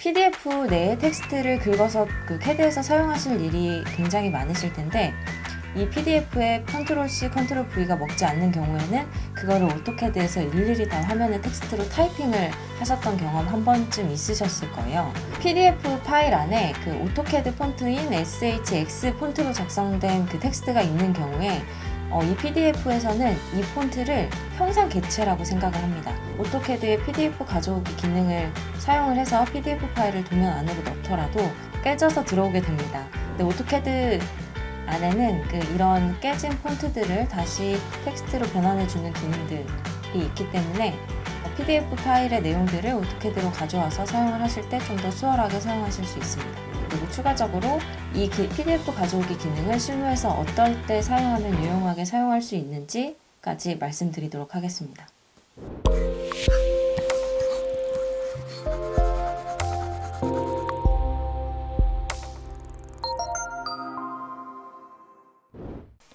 PDF 내에 텍스트를 긁어서 그 캐드에서 사용하실 일이 굉장히 많으실 텐데 이 PDF에 컨트롤 C, 컨트롤 V가 먹지 않는 경우에는 그거를 오토캐드에서 일일이 다 화면에 텍스트로 타이핑을 하셨던 경험 한 번쯤 있으셨을 거예요. PDF 파일 안에 그 오토캐드 폰트인 SHX 폰트로 작성된 그 텍스트가 있는 경우에 어, 이 PDF에서는 이 폰트를 형상 객체라고 생각을 합니다. 오토캐드의 PDF 가져오기 기능을 사용을 해서 PDF 파일을 도면 안으로 넣더라도 깨져서 들어오게 됩니다. 근데 오토캐드 안에는 그 이런 깨진 폰트들을 다시 텍스트로 변환해주는 기능들이 있기 때문에 PDF 파일의 내용들을 오토캐드로 가져와서 사용을 하실 때 좀 더 수월하게 사용하실 수 있습니다. 그리고 추가적으로 이 기- PDF 가져오기 기능을 실무에서 어떨 때 사용하면 유용하게 사용할 수 있는지까지 말씀드리도록 하겠습니다.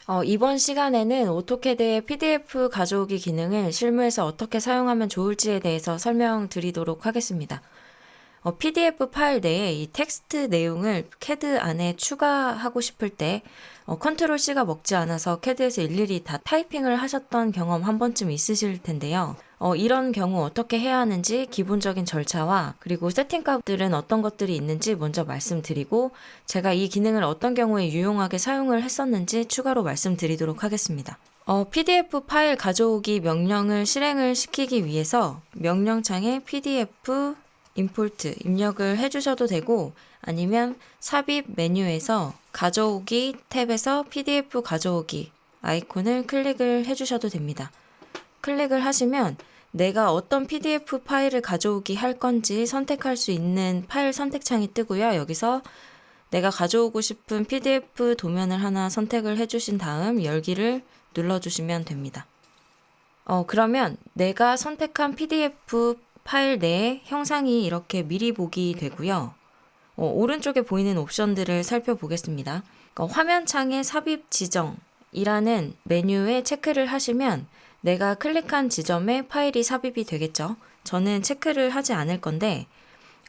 어, 이번 시간에는 오토캐드의 PDF 가져오기 기능을 실무에서 어떻게 사용하면 좋을지에 대해서 설명드리도록 하겠습니다. 어, PDF 파일 내에 이 텍스트 내용을 캐드 안에 추가하고 싶을 때 어, 컨트롤 C가 먹지 않아서 캐드에서 일일이 다 타이핑을 하셨던 경험 한 번쯤 있으실 텐데요. 어, 이런 경우 어떻게 해야 하는지 기본적인 절차와 그리고 세팅값들은 어떤 것들이 있는지 먼저 말씀드리고 제가 이 기능을 어떤 경우에 유용하게 사용을 했었는지 추가로 말씀드리도록 하겠습니다. 어, PDF 파일 가져오기 명령을 실행을 시키기 위해서 명령창에 PDF 임포트 입력을 해주셔도 되고 아니면 삽입 메뉴에서 가져오기 탭에서 PDF 가져오기 아이콘을 클릭을 해주셔도 됩니다. 클릭을 하시면 내가 어떤 PDF 파일을 가져오기 할 건지 선택할 수 있는 파일 선택창이 뜨고요. 여기서 내가 가져오고 싶은 PDF 도면을 하나 선택을 해주신 다음 열기를 눌러주시면 됩니다. 어, 그러면 내가 선택한 PDF 파일 내에 형상이 이렇게 미리 보기 되고요. 어, 오른쪽에 보이는 옵션들을 살펴보겠습니다. 어, 화면창에 삽입 지정이라는 메뉴에 체크를 하시면 내가 클릭한 지점에 파일이 삽입이 되겠죠. 저는 체크를 하지 않을 건데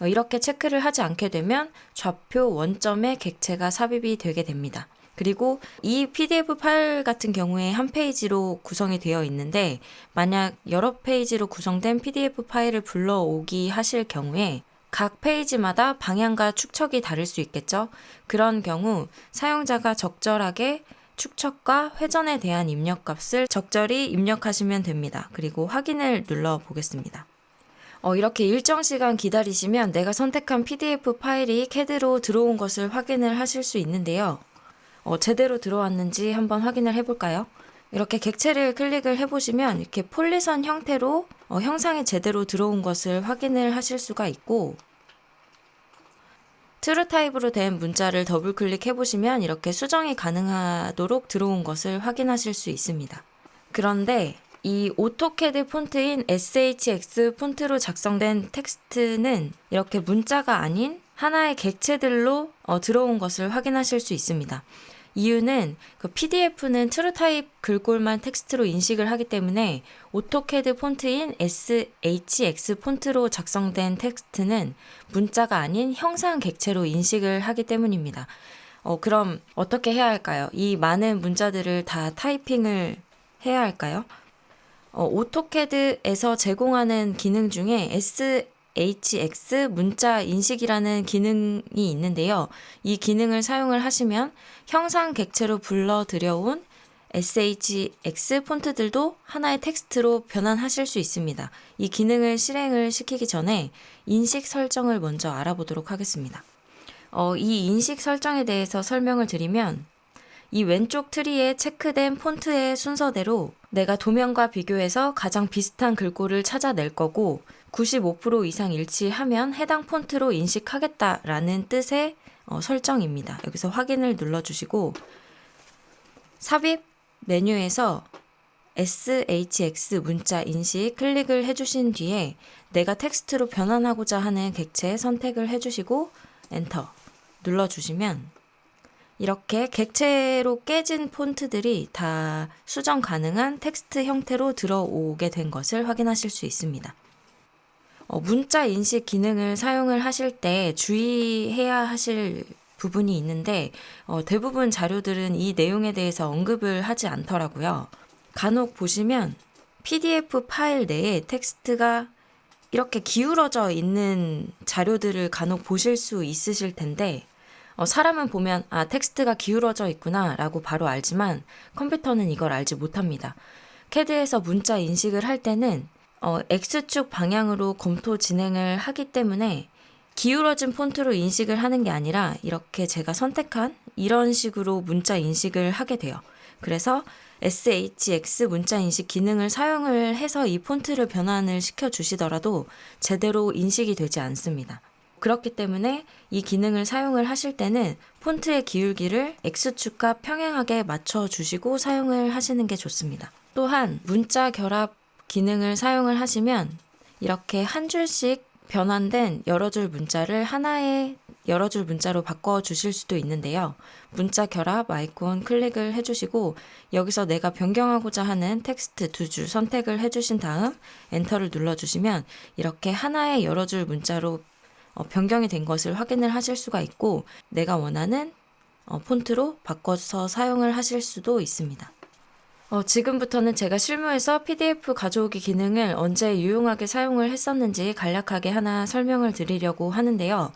어, 이렇게 체크를 하지 않게 되면 좌표 원점에 객체가 삽입이 되게 됩니다. 그리고 이 PDF 파일 같은 경우에 한 페이지로 구성이 되어 있는데 만약 여러 페이지로 구성된 PDF 파일을 불러오기 하실 경우에 각 페이지마다 방향과 축척이 다를 수 있겠죠. 그런 경우 사용자가 적절하게 축척과 회전에 대한 입력 값을 적절히 입력하시면 됩니다. 그리고 확인을 눌러 보겠습니다. 어, 이렇게 일정 시간 기다리시면 내가 선택한 PDF 파일이 캐드로 들어온 것을 확인을 하실 수 있는데요. 어, 제대로 들어왔는지 한번 확인을 해볼까요? 이렇게 객체를 클릭을 해보시면 이렇게 폴리선 형태로 어, 형상이 제대로 들어온 것을 확인을 하실 수가 있고 트루 타입으로 된 문자를 더블 클릭해 보시면 이렇게 수정이 가능하도록 들어온 것을 확인하실 수 있습니다. 그런데 이 오토캐드 폰트인 SHX 폰트로 작성된 텍스트는 이렇게 문자가 아닌 하나의 객체들로 어, 들어온 것을 확인하실 수 있습니다. 이유는 그 PDF는 트루 타입 글꼴만 텍스트로 인식을 하기 때문에 오토캐드 폰트인 SHX 폰트로 작성된 텍스트는 문자가 아닌 형상 객체로 인식을 하기 때문입니다. 어, 그럼 어떻게 해야 할까요? 이 많은 문자들을 다 타이핑을 해야 할까요? 어, 오토캐드에서 제공하는 기능 중에 SHX 문자 인식이라는 기능이 있는데요. 이 기능을 사용을 하시면 형상 객체로 불러 들여온 SHX 폰트들도 하나의 텍스트로 변환하실 수 있습니다. 이 기능을 실행을 시키기 전에 인식 설정을 먼저 알아보도록 하겠습니다. 어, 이 인식 설정에 대해서 설명을 드리면 이 왼쪽 트리에 체크된 폰트의 순서대로 내가 도면과 비교해서 가장 비슷한 글꼴을 찾아낼 거고 95% 이상 일치하면 해당 폰트로 인식하겠다라는 뜻의 어, 설정입니다. 여기서 확인을 눌러주시고 삽입 메뉴에서 SHX 문자 인식 클릭을 해주신 뒤에 내가 텍스트로 변환하고자 하는 객체 선택을 해주시고 엔터 눌러주시면 이렇게 객체로 깨진 폰트들이 다 수정 가능한 텍스트 형태로 들어오게 된 것을 확인하실 수 있습니다. 어, 문자 인식 기능을 사용을 하실 때 주의해야 하실 부분이 있는데 어, 대부분 자료들은 이 내용에 대해서 언급을 하지 않더라고요. 간혹 보시면 PDF 파일 내에 텍스트가 이렇게 기울어져 있는 자료들을 간혹 보실 수 있으실 텐데 어, 사람은 보면 아 텍스트가 기울어져 있구나라고 바로 알지만 컴퓨터는 이걸 알지 못합니다. 캐드에서 문자 인식을 할 때는 어, X축 방향으로 검토 진행을 하기 때문에 기울어진 폰트로 인식을 하는 게 아니라 이렇게 제가 선택한 이런 식으로 문자 인식을 하게 돼요. 그래서 SHX 문자 인식 기능을 사용을 해서 이 폰트를 변환을 시켜 주시더라도 제대로 인식이 되지 않습니다. 그렇기 때문에 이 기능을 사용을 하실 때는 폰트의 기울기를 X축과 평행하게 맞춰 주시고 사용을 하시는 게 좋습니다. 또한 문자 결합 기능을 사용을 하시면 이렇게 한 줄씩 변환된 여러 줄 문자를 하나의 여러 줄 문자로 바꿔 주실 수도 있는데요. 문자 결합 아이콘 클릭을 해주시고 여기서 내가 변경하고자 하는 텍스트 두 줄 선택을 해주신 다음 엔터를 눌러주시면 이렇게 하나의 여러 줄 문자로 어, 변경이 된 것을 확인을 하실 수가 있고 내가 원하는 어, 폰트로 바꿔서 사용을 하실 수도 있습니다. 어, 지금부터는 제가 실무에서 PDF 가져오기 기능을 언제 유용하게 사용을 했었는지 간략하게 하나 설명을 드리려고 하는데요.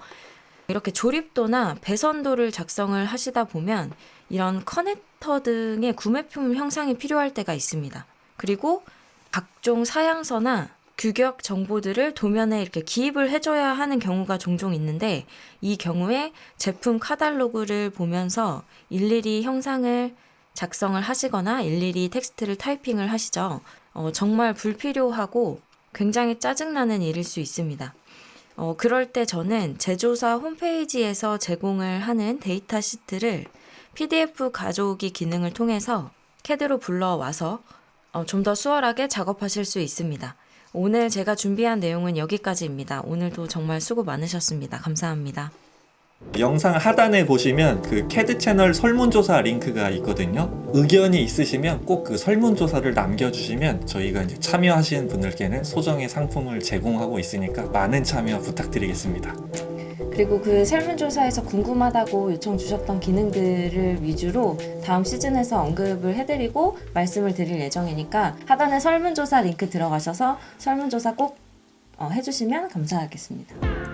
이렇게 조립도나 배선도를 작성을 하시다 보면 이런 커넥터 등의 구매품 형상이 필요할 때가 있습니다. 그리고 각종 사양서나 규격 정보들을 도면에 이렇게 기입을 해줘야 하는 경우가 종종 있는데 이 경우에 제품 카탈로그를 보면서 일일이 형상을 작성을 하시거나 일일이 텍스트를 타이핑을 하시죠. 어, 정말 불필요하고 굉장히 짜증나는 일일 수 있습니다. 어, 그럴 때 저는 제조사 홈페이지에서 제공을 하는 데이터 시트를 PDF 가져오기 기능을 통해서 캐드로 불러와서 어, 좀 더 수월하게 작업하실 수 있습니다. 오늘 제가 준비한 내용은 여기까지입니다. 오늘도 정말 수고 많으셨습니다. 감사합니다. 영상 하단에 보시면 그 캐드 채널 설문조사 링크가 있거든요. 의견이 있으시면 꼭 그 설문조사를 남겨주시면 저희가 이제 참여하시는 분들께는 소정의 상품을 제공하고 있으니까 많은 참여 부탁드리겠습니다. 그리고 그 설문조사에서 궁금하다고 요청 주셨던 기능들을 위주로 다음 시즌에서 언급을 해드리고 말씀을 드릴 예정이니까 하단에 설문조사 링크 들어가셔서 설문조사 꼭 어, 해주시면 감사하겠습니다.